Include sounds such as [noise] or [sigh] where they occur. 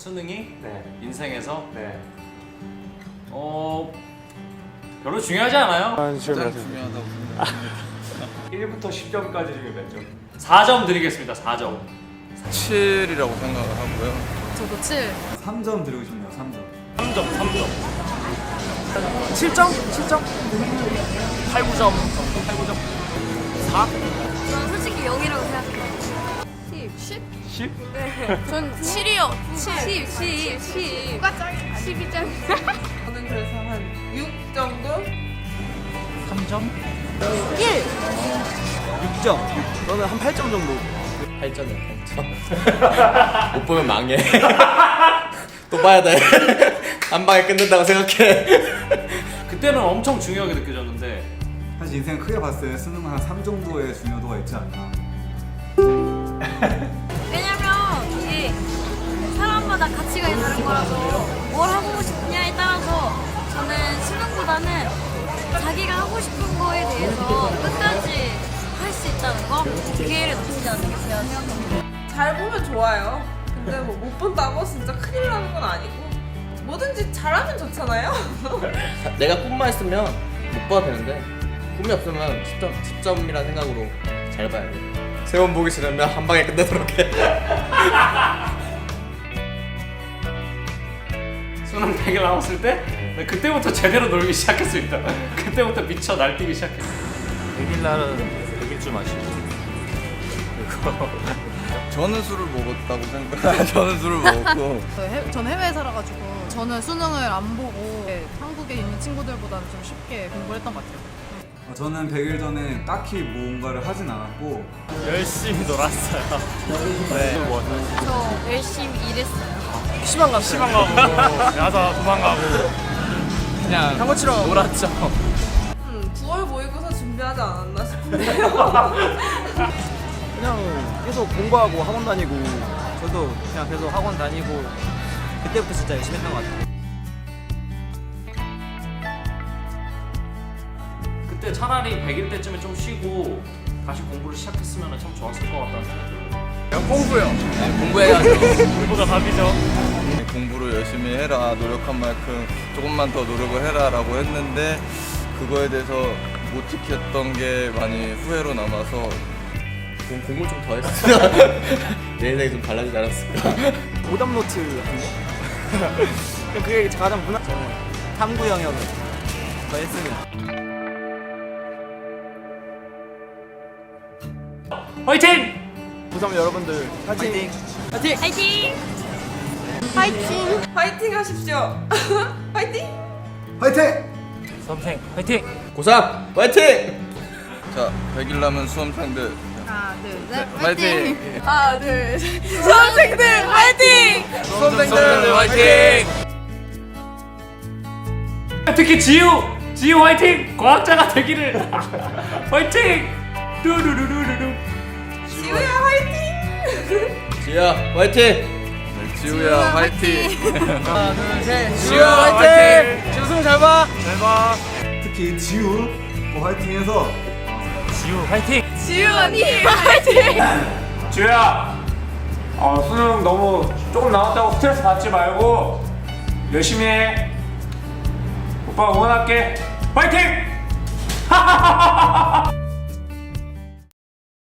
수능이 네. 인생에서 네. 어 별로 중요하지 않아요. 가장 중요하다고 1부터 10점까지 중에 몇 점? 4점 드리겠습니다. 4점. 7이라고 생각을 하고요. 저도 7. 3점 드리고 싶네요. 3점. 3점, 3점. 7점? 7점? 8, 9점. 8, 9점. 4? 저는 솔직히 0이라고 생각해요. 10. 10? 10? 네. 전 7이요. 7. 10, 10, 10. 누가 짱이야? 12점. 저는 그래서 한 6 정도? 3점? 1. 6점. 저는 한 8점 정도. 8점이야 8점 [laughs] 못 보면 망해 [laughs] 또 봐야 돼 한 [laughs] 방에 끝낸다고 생각해 그때는 엄청 중요하게 느껴졌는데 사실 인생 크게 봤을 때 수능은 한 3 정도의 중요도가 있지 않나. 왜냐면 이게 사람마다 가치관이 다른 거라서 뭘 하고 싶냐에 따라서 저는 수능보다는 자기가 하고 싶은 거에 대해서 끝까지 할 수 있다는 거 기회를 놓치지 않는 게 제가 생각합니다. 잘 보면 좋아요. 근데 뭐 못 본다고 진짜 큰일 나는 건 아니고 뭐든지 잘하면 좋잖아요. [laughs] 내가 꿈만 있으면 못 봐도 되는데 꿈이 없으면 10점, 10점이라는 생각으로 잘 봐야 돼 세원 보기 싫으면 한 방에 끝내도록 해 수능 100일 남았을 때 그때부터 제대로 놀기 시작했습니다. 그때부터 미쳐 날뛰기 시작했어요. 100일 날은 100일줄 마시고. 저는 술을 먹었다고 생각. [laughs] 저는 술을 먹었고. 저 해, 전 해외에 살아가지고 저는 수능을 안 보고 네, 한국에 있는 친구들보다는 좀 쉽게 공부를 했던 것 같아요. 어, 저는 100일 전에 딱히 뭔가를 하진 않았고 열심히 놀았어요. 네. 뭐, 저 열심히 일했어요. 시방 가고. 시방 가고. 가서 도망가고. 그냥 형처럼 놀았죠. 음, 9월 모의고사 준비하지 않았나 싶은데요. [laughs] 그냥 계속 공부하고 학원 다니고 저도 그냥 계속 학원 다니고 그때부터 진짜 열심히 했던 것 같아요. 때 차라리 100일 때쯤에 좀 쉬고 다시 공부를 시작했으면 참 좋았을 것 같다는 생각이 들어요. 공부요. 공부해야죠 [laughs] 공부가 답이죠. 공부를 열심히 해라. 노력한 만큼 조금만 더 노력을 해라라고 했는데 그거에 대해서 못 지켰던 게 많이 후회로 남아서 공, 공부 좀 더 했으면 [laughs] 내 인생이 좀 달라지지 않았을까 오답 노트 같은 거. [laughs] 그게 가장 무난. 탐구 영역을 더 했으면. 화이팅! 고3 여러분들 파이팅! 파이팅! 화이팅! 파이팅! 파이팅 하십시오. [laughs] 파이팅! 화이팅! 수험생 파이팅! 고3 화이팅! 자 100일 남은 수험생들 하나, 둘, 네, 셋, 화이팅! 하나, 둘, 셋. 수험생들 파이팅! 수험생들 화이팅! 특히 지우! 지우 화이팅! 과학자가 되기를! [laughs] 화이팅! 뚜루루루 지우야 화이팅! 네, 지우야 화이팅! 하나 둘셋 지우야, 화이팅! 지우 수능 잘 봐! 잘 봐! 특히 지우 뭐 화이팅해서 지우 화이팅! 지우 언니 화이팅! 주야, 어, 수능 너무 조금 남았다고 스트레스 받지 말고 열심히 해. 오빠 응원할게. 화이팅! [laughs]